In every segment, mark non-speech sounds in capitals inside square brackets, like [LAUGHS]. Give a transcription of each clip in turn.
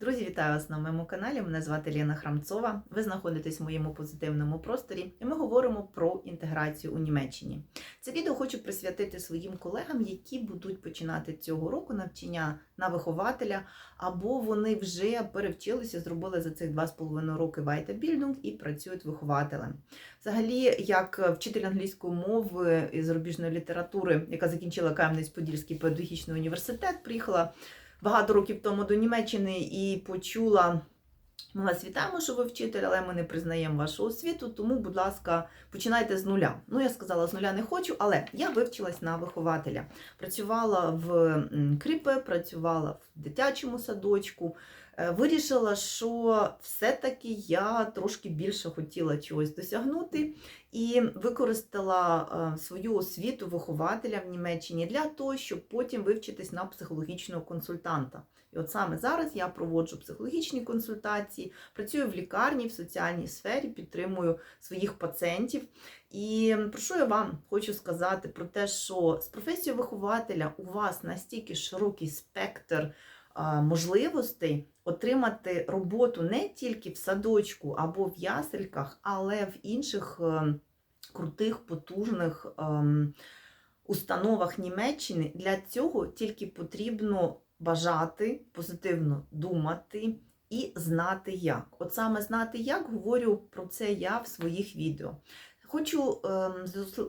Друзі, вітаю вас на моєму каналі. Мене звати Лена Храмцова. Ви знаходитесь в моєму позитивному просторі, і ми говоримо про інтеграцію у Німеччині. Це відео хочу присвятити своїм колегам, які будуть починати цього року навчання на вихователя, або вони вже перевчилися, зробили за цих два з половиною роки Weiterbildung і працюють вихователем. Взагалі, як вчитель англійської мови і зарубіжної літератури, яка закінчила Кам'янець-Подільський педагогічний університет, приїхала багато років тому до Німеччини і почула. Ми вас вітаємо, що ви вчитель, але ми не признаємо вашу освіту, тому, будь ласка, починайте з нуля. Ну, я сказала, з нуля не хочу, але я вивчилась на вихователя. Працювала в Кріпе, працювала в дитячому садочку. Е, Вирішила, що все-таки я трошки більше хотіла чогось досягнути і використала е, свою освіту вихователя в Німеччині для того, щоб потім вивчитись на психологічного консультанта. І от саме зараз я проводжу психологічні консультації, працюю в лікарні, в соціальній сфері, підтримую своїх пацієнтів. І про що я вам хочу сказати? Про те, що з професією вихователя у вас настільки широкий спектр можливостей отримати роботу не тільки в садочку або в ясельках, але в інших е, крутих, потужних ем, установах Німеччини. Для цього тільки потрібно бажати, позитивно думати і знати як. От саме знати як говорю про це я в своїх відео. Хочу ем,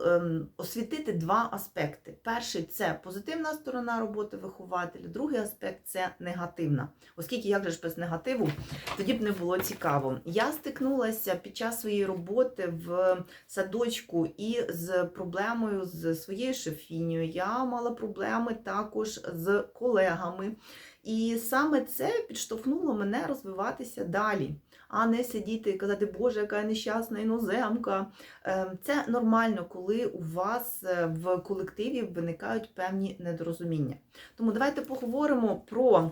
ем, освітити два аспекти. Перший це позитивна сторона роботи вихователя, другий аспект це негативна. Оскільки як же ж без негативу, тоді б не було цікаво. Я стикнулася під час своєї роботи в садочку і з проблемою з своєю шефінею. Я мала проблеми також з колегами. І саме це підштовхнуло мене розвиватися далі, а не сидіти і казати, Боже, яка я нещасна іноземка. Е, Це нормально, коли у вас е, в колективі виникають певні недорозуміння. Тому давайте поговоримо про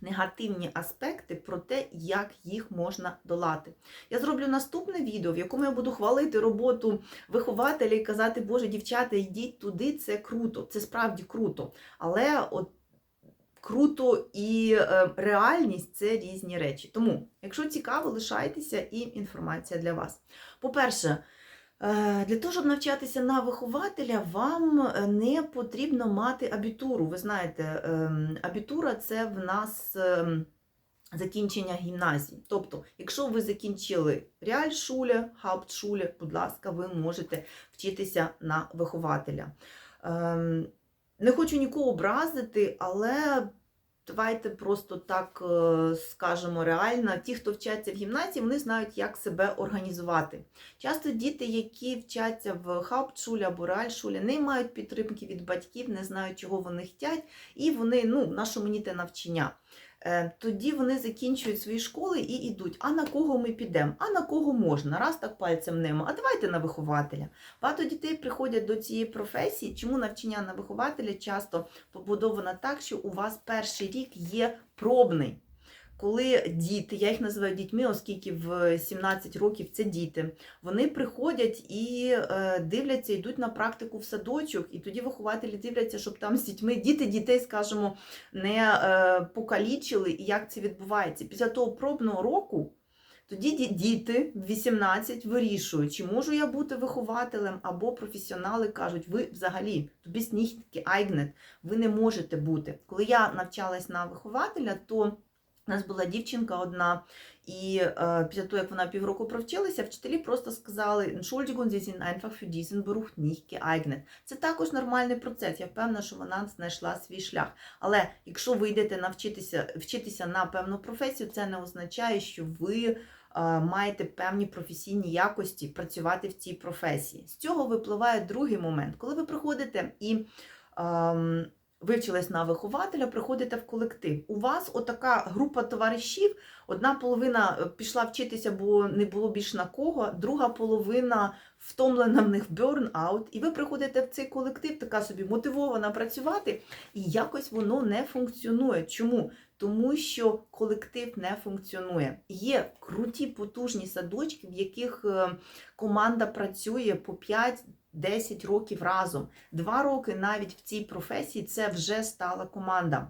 негативні аспекти, про те, як їх можна долати. Я зроблю наступне відео, в якому я буду хвалити роботу вихователя і казати, Боже, дівчата, йдіть туди, це круто, це справді круто. Але от круто і е, реальність це різні речі. Тому, якщо цікаво, лишайтеся і інформація для вас. По-перше, е, для того, щоб навчатися на вихователя, вам е, не потрібно мати абітуру. Ви знаєте, ем, абітура це в нас. ем, Закінчення гімназії. Тобто, якщо ви закінчили реальшуле, хауптшуле, будь ласка, ви можете вчитися на вихователя. Не хочу нікого образити, але давайте просто так е, скажемо реально. Ті, хто вчаться в гімназії, вони знають, як себе організувати. Часто діти, які вчаться в хабчулі або реальшулі, не мають підтримки від батьків, не знають, чого вони хочуть, і вони, ну, на що мені те навчання. Е, Тоді вони закінчують свої школи і йдуть. А на кого ми підемо? А на кого можна? Раз так пальцем нема. А давайте на вихователя. Багато дітей приходять до цієї професії. Чому навчання на вихователя часто побудовано так, що у вас перший рік є пробний. Коли діти, я їх називаю дітьми, оскільки в 17 років це діти, вони приходять і е, дивляться, йдуть на практику в садочок, і тоді вихователі дивляться, щоб там з дітьми діти дітей, скажімо, не е, покалічили, і як це відбувається. Після того пробного року тоді діти в 18 вирішують, чи можу я бути вихователем, або професіонали кажуть, ви взагалі тобі сніхтки айгнет, ви не можете бути. Коли я навчалась на вихователя, то у нас була дівчинка одна, і е, після того, як вона півроку провчилася, вчителі просто сказали, Entschuldigung, Sie sind einfach für diesen Beruf nicht geeignet. Це також нормальний процес. Я впевнена, що вона знайшла свій шлях. Але якщо ви йдете навчитися вчитися на певну професію, це не означає, що ви е, маєте певні професійні якості працювати в цій професії. З цього випливає другий момент, коли ви приходите і. ем, Вивчились на вихователя, приходите в колектив. У вас отака група товаришів, одна половина е, пішла вчитися, бо не було більш на кого, друга половина втомлена в них burn-out, і ви приходите в цей колектив, така собі мотивована працювати, і якось воно не функціонує. Чому? Тому що колектив не функціонує. Є круті потужні садочки, в яких е, команда працює по 5-10 років разом. Два роки навіть в цій професії це вже стала команда.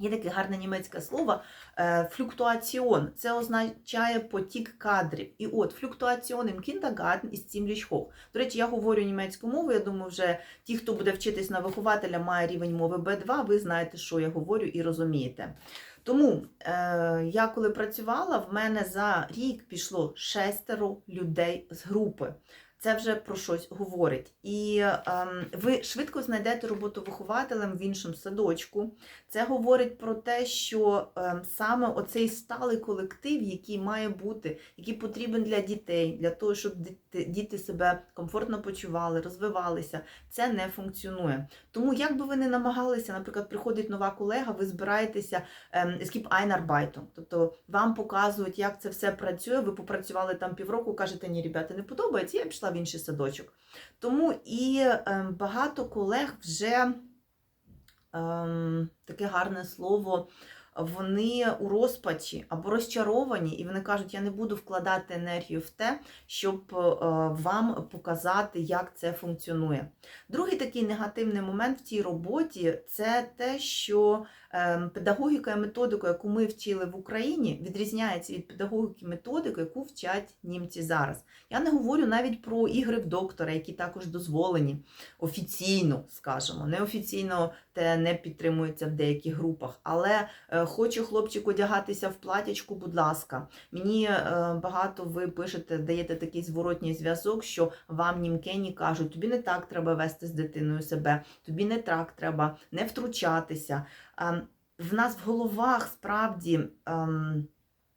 Є таке гарне німецьке слово е, флюктуаціон. Це означає потік кадрів. І от флюктуаціон im Kindergarten ist ziemlich. До речі, я говорю німецьку мову. Я думаю, вже ті, хто буде вчитись на вихователя, має рівень мови B2, ви знаєте, що я говорю і розумієте. Тому е, я коли працювала, в мене за рік пішло шестеро людей з групи. Це вже про щось говорить. І ем, ви швидко знайдете роботу вихователем в іншому садочку. Це говорить про те, що ем, саме оцей сталий колектив, який має бути, який потрібен для дітей, для того, щоб діти, себе комфортно почували, розвивалися, це не функціонує. Тому, як би ви не намагалися, наприклад, приходить нова колега, ви збираєтеся ем, es gibt тобто вам показують, як це все працює. Ви попрацювали там півроку, кажете, ні, ребята, не подобається, я пішла в інший садочок. Тому і ем, багато колег вже ем, таке гарне слово. Вони у розпачі або розчаровані, і вони кажуть, я не буду вкладати енергію в те, щоб е, вам показати, як це функціонує. Другий такий негативний момент в цій роботі це те, що педагогіка і методика, яку ми вчили в Україні, відрізняється від педагогіки і методики, яку вчать німці зараз. Я не говорю навіть про ігри в доктора, які також дозволені офіційно, скажімо, неофіційно те не підтримується в деяких групах. Але е, хочу хлопчик одягатися в платячку, будь ласка. Мені е, багато ви пишете, даєте такий зворотній зв'язок, що вам німкені кажуть, тобі не так треба вести з дитиною себе, тобі не так треба не втручатися. Е, в нас в головах справді ем,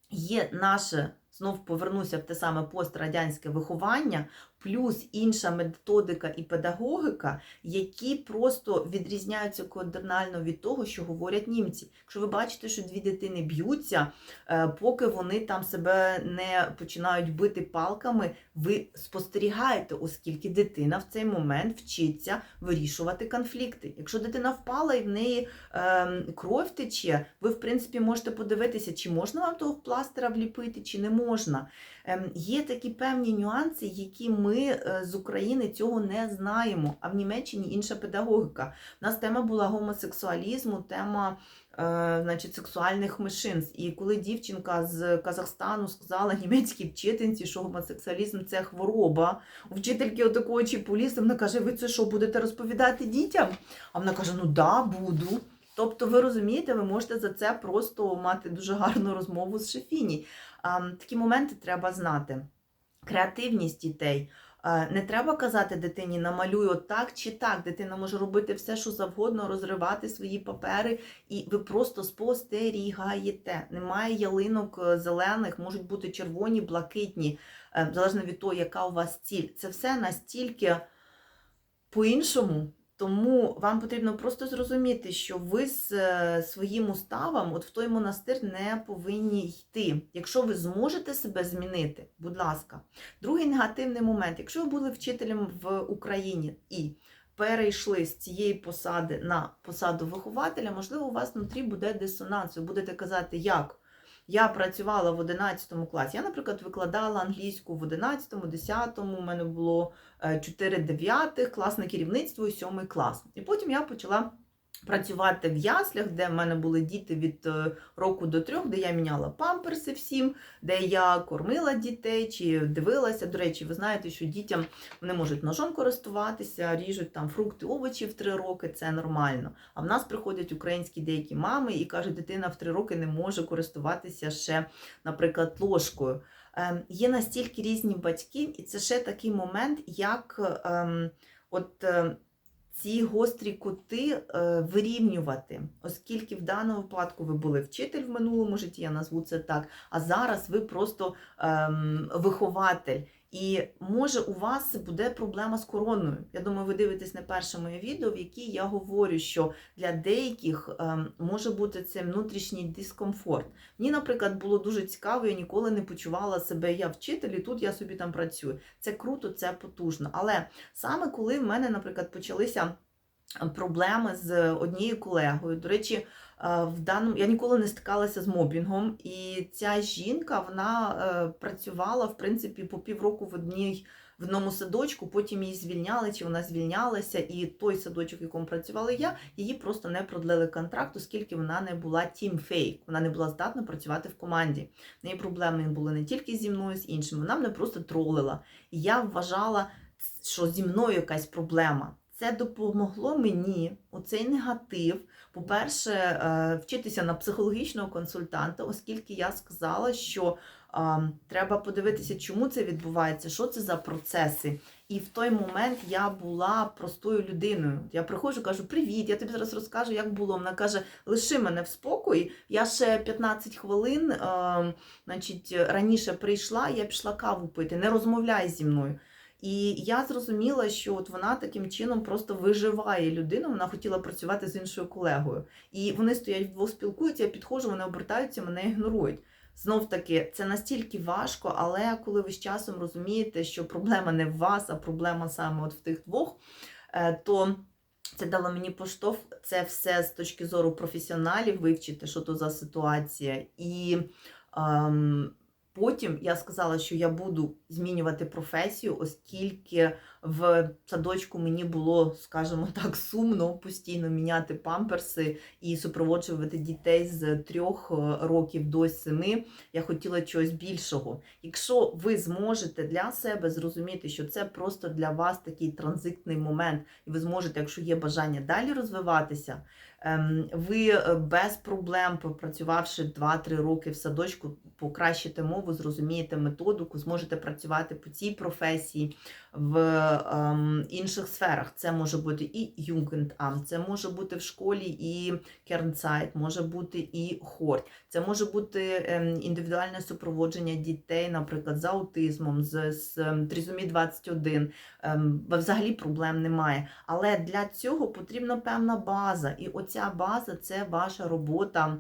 є наше. Знов повернуся в те саме пострадянське виховання, плюс інша методика і педагогіка, які просто відрізняються кардинально від того, що говорять німці. Якщо ви бачите, що дві дитини б'ються, е, поки вони там себе не починають бити палками, ви спостерігаєте, оскільки дитина в цей момент вчиться вирішувати конфлікти. Якщо дитина впала і в неї е, кров тече, ви в принципі можете подивитися, чи можна вам того пластира вліпити, чи не можна. Ем, Є такі певні нюанси, які ми е, з України цього не знаємо. А в Німеччині інша педагогіка. У нас тема була гомосексуалізму, тема е, значить, сексуальних меншинств. І коли дівчинка з Казахстану сказала німецькій вчительці, що гомосексуалізм це хвороба, у вчительки отакого очі полізли, вона каже: ви це що будете розповідати дітям? А вона каже: Ну да, буду. Тобто, ви розумієте, ви можете за це просто мати дуже гарну розмову з Шефіні. Такі моменти треба знати. Креативність дітей. Не треба казати дитині намалюй отак чи так. Дитина може робити все, що завгодно, розривати свої папери, і ви просто спостерігаєте. Немає ялинок е, зелених, можуть бути червоні, блакитні, е, залежно від того, яка у вас ціль. Це все настільки по-іншому. Тому вам потрібно просто зрозуміти, що ви з е, своїм уставом от в той монастир не повинні йти. Якщо ви зможете себе змінити, будь ласка. Другий негативний момент, якщо ви були вчителем в Україні і перейшли з цієї посади на посаду вихователя, можливо, у вас внутрі буде дисонанс. Ви будете казати, як? Я працювала в 11 класі. Я, наприклад, викладала англійську в 11, 10, у мене було 4 9, класне керівництво і 7 клас. І потім я почала працювати в яслях, де в мене були діти від е, року до трьох, де я міняла памперси всім, де я кормила дітей чи дивилася. До речі, ви знаєте, що дітям вони можуть ножом користуватися, ріжуть там фрукти, овочі в три роки, це нормально. А в нас приходять українські деякі мами і кажуть, дитина в три роки не може користуватися ще, наприклад, ложкою. Ем, Є настільки різні батьки, і це ще такий момент, як ем, от. Ці гострі кути е, вирівнювати, оскільки в даному випадку ви були вчитель в минулому житті, я назву це так, а зараз ви просто ем, вихователь. І може у вас буде проблема з короною. Я думаю, ви дивитесь на перше моє відео, в якій я говорю, що для деяких ем, може бути це внутрішній дискомфорт. Мені, наприклад, було дуже цікаво, я ніколи не почувала себе я вчитель, і тут я собі там працюю. Це круто, це потужно. Але саме коли в мене, наприклад, почалися проблеми з однією колегою, до речі, в даному я ніколи не стикалася з мобінгом, і ця жінка вона е, працювала в принципі по півроку в одній в одному садочку, потім її звільняли, чи вона звільнялася, і той садочок, в якому працювала я, її просто не продлили контракт, оскільки вона не була тімфейк, вона не була здатна працювати в команді. В неї проблеми були не тільки зі мною, з іншими. Вона мене просто тролила. І я вважала, що зі мною якась проблема. Це допомогло мені оцей негатив. По-перше, е, вчитися на психологічного консультанта, оскільки я сказала, що треба подивитися, чому це відбувається, що це за процеси. І в той момент я була простою людиною. Я приходжу, кажу: Привіт, я тобі зараз розкажу, як було. Вона каже: лиши мене в спокої. Я ще 15 хвилин, е, значить, раніше прийшла, я пішла каву пити, не розмовляй зі мною. І я зрозуміла, що от вона таким чином просто виживає людину. Вона хотіла працювати з іншою колегою. І вони стоять вдвох спілкуються, я підходжу, вони обертаються, мене ігнорують. Знов таки, це настільки важко, але коли ви з часом розумієте, що проблема не в вас, а проблема саме от в тих двох, е, то це дало мені поштовх. Це все з точки зору професіоналів вивчити, що то за ситуація. І ем, потім я сказала, що я буду змінювати професію, оскільки в садочку мені було, скажімо [LAUGHS] так, сумно постійно міняти памперси і супроводжувати дітей з трьох е, років до семи. Я хотіла чогось більшого. Якщо ви зможете для себе зрозуміти, що це просто для вас такий транзитний момент, і ви зможете, якщо є бажання далі розвиватися, ви е, без проблем, пропрацювавши 2-3 роки в садочку, покращите мову, зрозумієте методику, зможете працювати по цій професії в ем, інших сферах. Це може бути і Югендам, це може бути в школі і Кернцайт, може бути і хорт, це може бути ем, індивідуальне супроводження дітей, наприклад, з аутизмом, з, з ем, тризомі 21. Ем, взагалі проблем немає. Але для цього потрібна певна база. І оця база це ваша робота.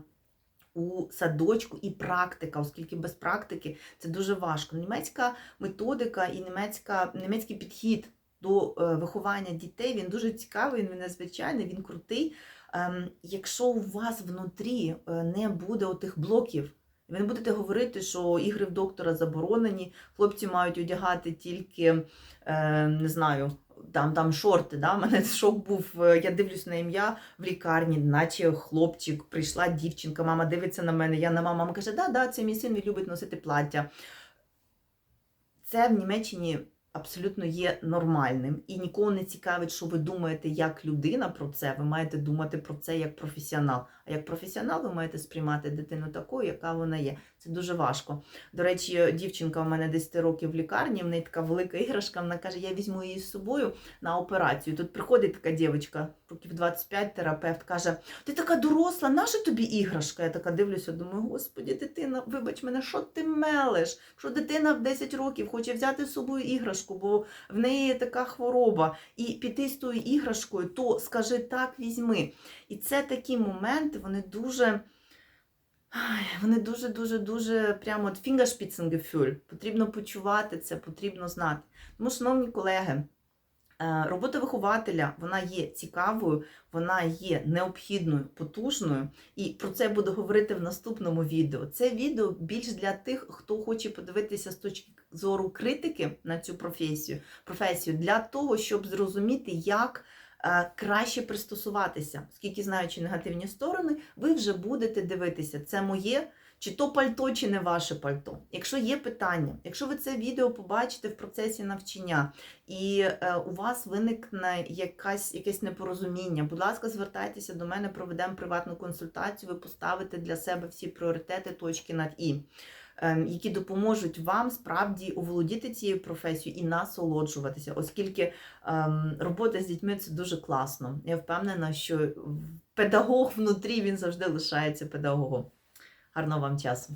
У садочку і практика, оскільки без практики це дуже важко. Німецька методика і німецька, німецький підхід до е, виховання дітей він дуже цікавий, він незвичайний, він крутий. Ем, якщо у вас внутрі е, не буде отих блоків, ви не будете говорити, що ігри в доктора заборонені, хлопці мають одягати тільки, е, не знаю, там, там шорти. Да? [LAUGHS] У мене шок був, е, я дивлюсь на ім'я в лікарні, наче хлопчик, прийшла дівчинка, мама дивиться на мене, я на маму, мама каже, да, да, це мій син, він любить носити плаття. Це в Німеччині абсолютно є нормальним і нікого не цікавить, що ви думаєте як людина про це. Ви маєте думати про це як професіонал. А як професіонал ви маєте сприймати дитину такою, яка вона є. Це дуже важко. До речі, дівчинка у мене 10 років в лікарні, в неї така велика іграшка. Вона каже: я візьму її з собою на операцію. Тут приходить така дівчинка, років 25, терапевт каже: Ти така доросла, наша тобі іграшка? Я така дивлюся, думаю, господі, дитина, вибач мене, що ти мелеш? Що дитина в 10 років хоче взяти з собою іграшку, бо в неї є така хвороба, і піти з тою іграшкою, то скажи так, візьми. І це такі моменти, вони дуже. Вони дуже-дуже-дуже прямо от. Потрібно почувати це, потрібно знати. Тому, шановні колеги, робота вихователя вона є цікавою, вона є необхідною, потужною. І про це я буду говорити в наступному відео. Це відео більш для тих, хто хоче подивитися з точки зору критики на цю професію, професію для того, щоб зрозуміти, як е, краще пристосуватися, оскільки знаючи негативні сторони, ви вже будете дивитися, це моє. Чи то пальто, чи не ваше пальто. Якщо є питання, якщо ви це відео побачите в процесі навчання і е, у вас виникне якась, якесь непорозуміння, будь ласка, звертайтеся до мене, проведемо приватну консультацію, ви поставите для себе всі пріоритети, точки над І, е, які допоможуть вам справді оволодіти цією професією і насолоджуватися, оскільки е, робота з дітьми це дуже класно. Я впевнена, що педагог внутрі він завжди лишається педагогом. Гарного вам часу!